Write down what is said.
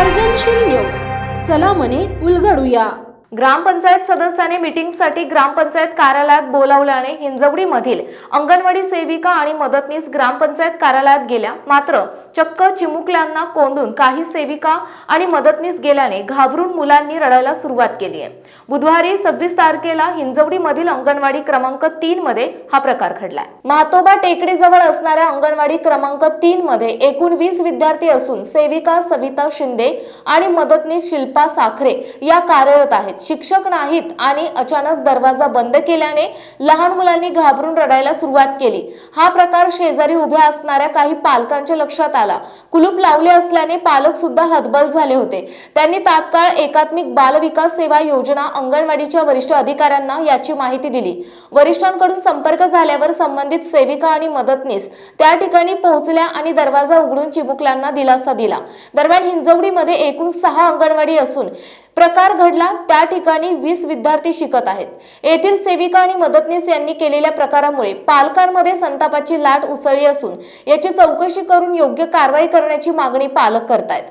सर्जनशील न्यूज. चला मने उलगडूया. ग्रामपंचायत सदस्याने मीटिंगसाठी ग्रामपंचायत कार्यालयात बोलावल्याने हिंजवडीमधील अंगणवाडी सेविका आणि मदतनीस ग्रामपंचायत कार्यालयात गेल्या. मात्र चक्क चिमुकल्यांना कोंडून काही सेविका आणि मदतनीस गेल्याने घाबरून मुलांनी रडायला सुरुवात केली आहे. बुधवारी सव्वीस तारखेला हिंजवडीमधील अंगणवाडी क्रमांक तीन मध्ये हा प्रकार घडलाय मातोबा टेकडीजवळ असणाऱ्या अंगणवाडी क्रमांक तीन मध्ये एकूण वीस विद्यार्थी असून सेविका सविता शिंदे आणि मदतनीस शिल्पा साखरे या कार्यरत आहेत. शिक्षक नाहीत आणि अचानक दरवाजा बंद केल्याने लहान मुलांनी घाबरून रडायला सुरुवात केली. हा प्रकार शेजारी उभ्या असणाऱ्या काही पालकांच्या लक्षात आला. कुलूप लावले असल्याने पालक सुद्धा हतबल झाले होते. त्यांनी तात्काळ एकात्मिक बालविकास सेवा योजना अंगणवाडीच्या वरिष्ठ अधिकाऱ्यांना याची माहिती दिली. वरिष्ठांकडून संपर्क झाल्यावर संबंधित सेविका आणि मदतनीस त्या ठिकाणी पोहोचल्या आणि दरवाजा उघडून चिमुकल्यांना दिलासा दिला. दरम्यान हिंजवडीमध्ये एकूण सहा अंगणवाडी असून प्रकार घडला त्या ठिकाणी वीस विद्यार्थी शिकत आहेत. येथील सेविका आणि मदतनीस यांनी केलेल्या प्रकारामुळे पालकांमध्ये संतापाची लाट उसळली असून याची चौकशी करून योग्य कारवाई करण्याची मागणी पालक करतायत.